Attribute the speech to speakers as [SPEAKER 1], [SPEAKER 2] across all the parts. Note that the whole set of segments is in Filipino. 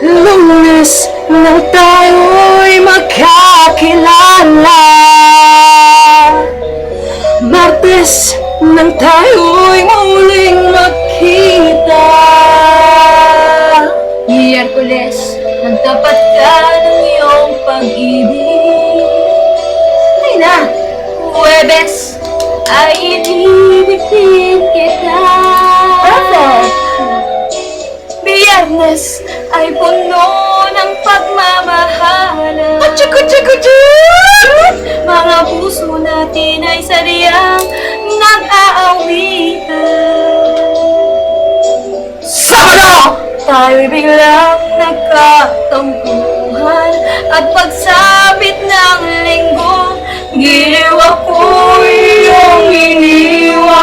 [SPEAKER 1] Lunes nang tayo'y oh, magkakilala Miyerkules nang tapat ka ng iyong pag-ibig Ay na! Huwebes ay inibig din kita Perfect! Biyernes ay puno ng pagmamahalan Kutsi, kutsi, kutsi! Mga puso natin ay sadyang Tayo'y biglang nagkatampuhan At pagsapit ng linggo Giliw ako'y iyong iniwan.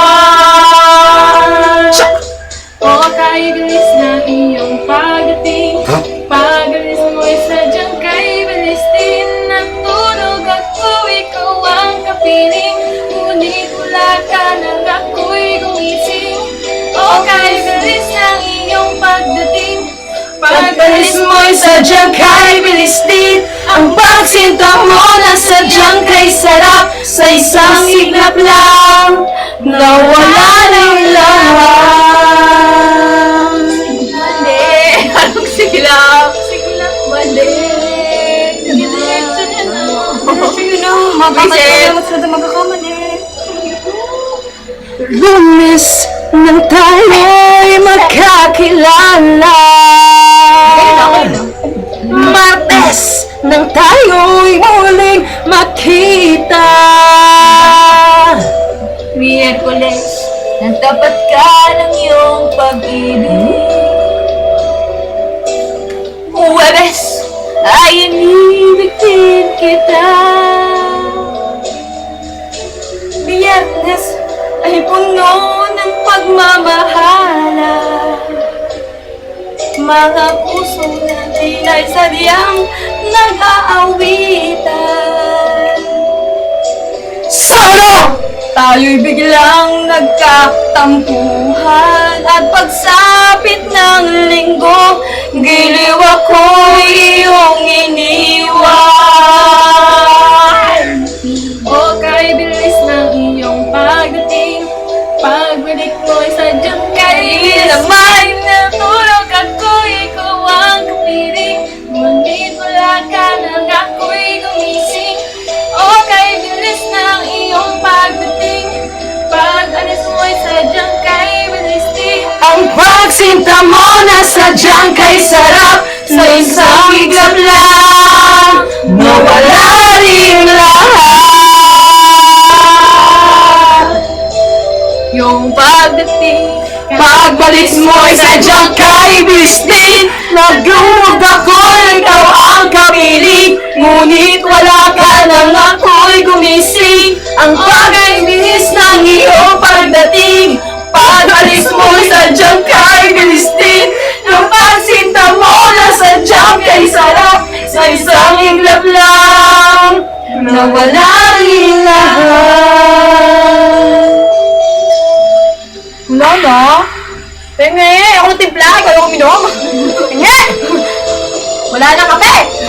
[SPEAKER 2] O kay bilis na iyong pagdating Pagalis mo'y sadyang kay bilis din Natulog ako, ikaw ang kapiling Ngunit wala ka nang
[SPEAKER 1] Pagbalis mo'y sadyang kay bilis din Ang pagsinta mo na sadyang kay sarap Sa isang iglap lang Nawala ng lahat Mali! Anong silap?
[SPEAKER 2] Sigla, mali na
[SPEAKER 1] na, magkakamali Lunes nang tayo'y magkakilala. Martes nang tayo'y muling makita. Miyerkules nang tapat ka ng iyong pag-ibig. Huwebes ay inibig din kita. Biyernes ay puno ng pagmamahalan Mga puso natin ay sadyang nag-aawitan Solo! Tayo'y biglang nagkatampuhan At pagsapit ng linggo Giliw ako'y
[SPEAKER 2] Pagbalik mo'y sadyang kay
[SPEAKER 1] naman
[SPEAKER 2] Natulog ako, ikaw ang kapiling Ngunit wala ka nang ako'y gumising. O kay bilis ng iyong pagdating. Pag alis mo'y sadyang kay bilis din
[SPEAKER 1] Ang pagsinta mo na sadyang kay sarap. Sa isang iglap lang Nawala rin lahat Yung pagdating. Pagbalik mo'y sadyang kay bilis din. Nagdurog ako ikaw ang kapiling Ngunit wala ka nang ako'y gumising. Ang bagay bilis ng iyong pagdating. Pag-alis mo'y sadyang kay bilis din. Yung pagsinta mo na sadyang kay sarap Sa isang iglap lang Nawala rin lahat Wala na? Penge, ako timpla, ikaw yung uminom. Penge! Wala na kape!